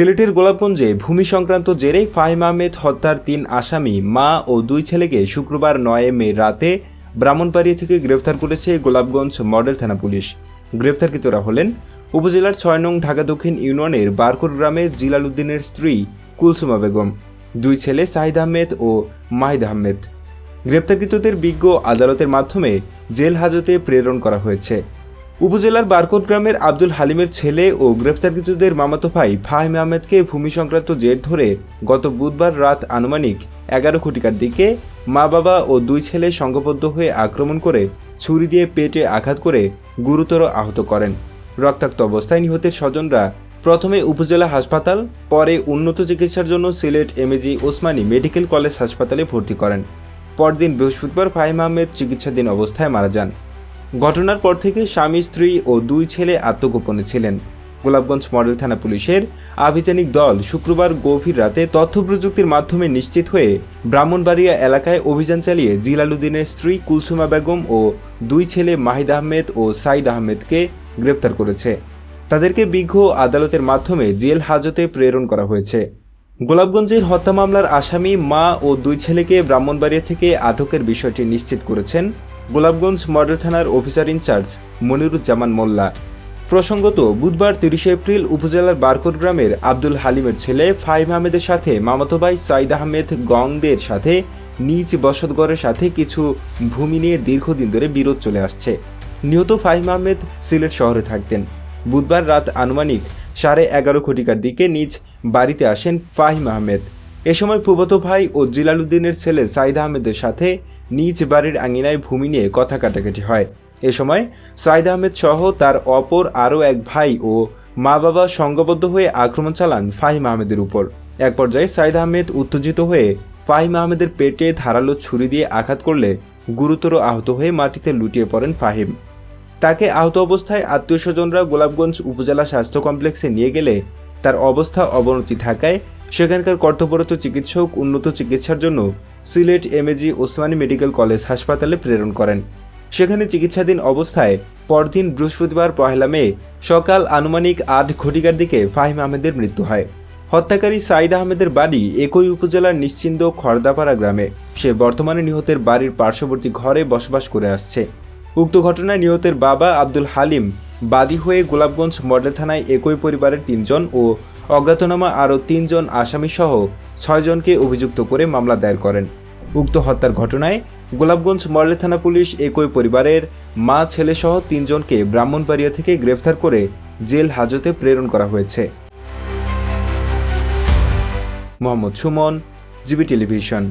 সিলেটের গোলাপগঞ্জে ভূমি সংক্রান্ত জেরে ফাহিম আহমেদ হত্যার তিন আসামি, মা ও দুই ছেলেকে শুক্রবার নয় মে রাতে ব্রাহ্মণবাড়িয়া থেকে গ্রেফতার করেছে গোলাপগঞ্জ মডেল থানা পুলিশ। গ্রেফতারকৃতরা হলেন উপজেলার ছয় নং ঢাকা দক্ষিণ ইউনিয়নের বারকোট গ্রামের জিলাল উদ্দিনের স্ত্রী কুলসুমা বেগম, দুই ছেলে সাহিদ আহমেদ ও মাহিদ আহমেদ। গ্রেপ্তারকৃতদের বিজ্ঞ আদালতের মাধ্যমে জেল হাজতে প্রেরণ করা হয়েছে। উপজেলার বারকোট গ্রামের আব্দুল হালিমের ছেলে ও গ্রেপ্তারকৃতদের মামাতো ভাই ফাহিম আহমেদকে ভূমি সংক্রান্ত জের ধরে গত বুধবার রাত আনুমানিক এগারো কোটিকার দিকে মা বাবা ও দুই ছেলে সংঘবদ্ধ হয়ে আক্রমণ করে ছুরি দিয়ে পেটে আঘাত করে গুরুতর আহত করেন। রক্তাক্ত অবস্থায় নিহতের স্বজনরা প্রথমে উপজেলা হাসপাতাল, পরে উন্নত চিকিৎসার জন্য Sylhet MAG Osmani medical college হাসপাতালে ভর্তি করেন। পরদিন বৃহস্পতিবার ফাহিম আহমেদ চিকিৎসাধীন অবস্থায় মারা যান। ঘটনার পর থেকে স্বামী, স্ত্রী ও দুই ছেলে আত্মগোপনে ছিলেন। গোলাপগঞ্জ মডেল থানা পুলিশের আভিযানিক দল শুক্রবার গভীর রাতে তথ্য প্রযুক্তির মাধ্যমে নিশ্চিত হয়ে ব্রাহ্মণবাড়িয়া এলাকায় অভিযান চালিয়ে জিলালুদ্দিনের স্ত্রী কুলসুমা বেগম ও দুই ছেলে মাহিদ আহমেদ ও সাইদ আহমেদকে গ্রেপ্তার করেছে। তাদেরকে বিঘ্ন আদালতের মাধ্যমে জেল হাজতে প্রেরণ করা হয়েছে। গোলাপগঞ্জের হত্যা মামলার আসামি মা ও দুই ছেলেকে ব্রাহ্মণবাড়িয়া থেকে আটকের বিষয়টি নিশ্চিত করেছেন গোলাপগঞ্জ মডেল থানার officer in charge Moniruzzaman Molla. প্রসঙ্গত, বুধবার তিরিশে এপ্রিল উপজেলার বারকোট গ্রামের আব্দুল হালিমের ছেলে ফাহিম আহমেদের সাথে মামাতো ভাই সাইদ আহমেদ গংদের সাথে নিজ বসতগড়ের সাথে কিছু ভূমি নিয়ে দীর্ঘদিন ধরে বিরোধ চলে আসছে। নিহত ফাহিম আহমেদ সিলেট শহরে থাকতেন। বুধবার রাত আনুমানিক সাড়ে এগারো ঘটিকার দিকে নিজ বাড়িতে আসেন ফাহিম আহমেদ। এ সময় ফুবতো ভাই ও জিলালুদ্দিনের ছেলে সাইদ আহমেদের সাথে নিজ বাড়ির আঙিনায় ভূমি নিয়ে কথা কাটাকাটি হয়। এ সময় সাইদ আহমেদ সহ তার অপর আরও এক ভাই ও মা বাবা সংঘবদ্ধ হয়ে আক্রমণ চালান ফাহিম আহমেদের উপর। এক পর্যায়ে সাইদ আহমেদ উত্তেজিত হয়ে ফাহিম আহমেদের পেটে ধারালো ছুরি দিয়ে আঘাত করলে গুরুতর আহত হয়ে মাটিতে লুটিয়ে পড়েন ফাহিম। তাকে আহত অবস্থায় আত্মীয় স্বজনরা গোলাপগঞ্জ উপজেলা স্বাস্থ্য কমপ্লেক্সে নিয়ে গেলে তার অবস্থা অবনতি থাকায় সেখানকার কর্তব্যরত চিকিৎসক উন্নত চিকিৎসার জন্য Sylhet MAG Osmani medical college হাসপাতালে প্রেরণ করেন। সেখানে চিকিৎসাধীন অবস্থায় পরদিন বৃহস্পতিবার পহেলা মে সকাল আনুমানিক আট ঘটিকার দিকে ফাহিম আহমেদের মৃত্যু হয়। হত্যাকারী সাইদ আহমেদের বাড়ি একই উপজেলার নিশ্চিন্দ খড়দাপাড়া গ্রামে। সে বর্তমানে নিহতের বাড়ির পার্শ্ববর্তী ঘরে বসবাস করে আসছে। উক্ত ঘটনায় নিহতের বাবা আব্দুল হালিম বাদী হয়ে গোলাপগঞ্জ মডেল থানায় একই পরিবারের তিনজন ও অজ্ঞাতনামা আরও তিনজন আসামিসহ ছয়জনকে অভিযুক্ত করে মামলা দায়ের করেন। উক্ত হত্যার ঘটনায় গোলাপগঞ্জ মডেল থানা পুলিশ একই পরিবারের মা, ছেলেসহ তিনজনকে ব্রাহ্মণবাড়িয়া থেকে গ্রেফতার করে জেল হাজতে প্রেরণ করা হয়েছে। Mohammad Sumon, GB television.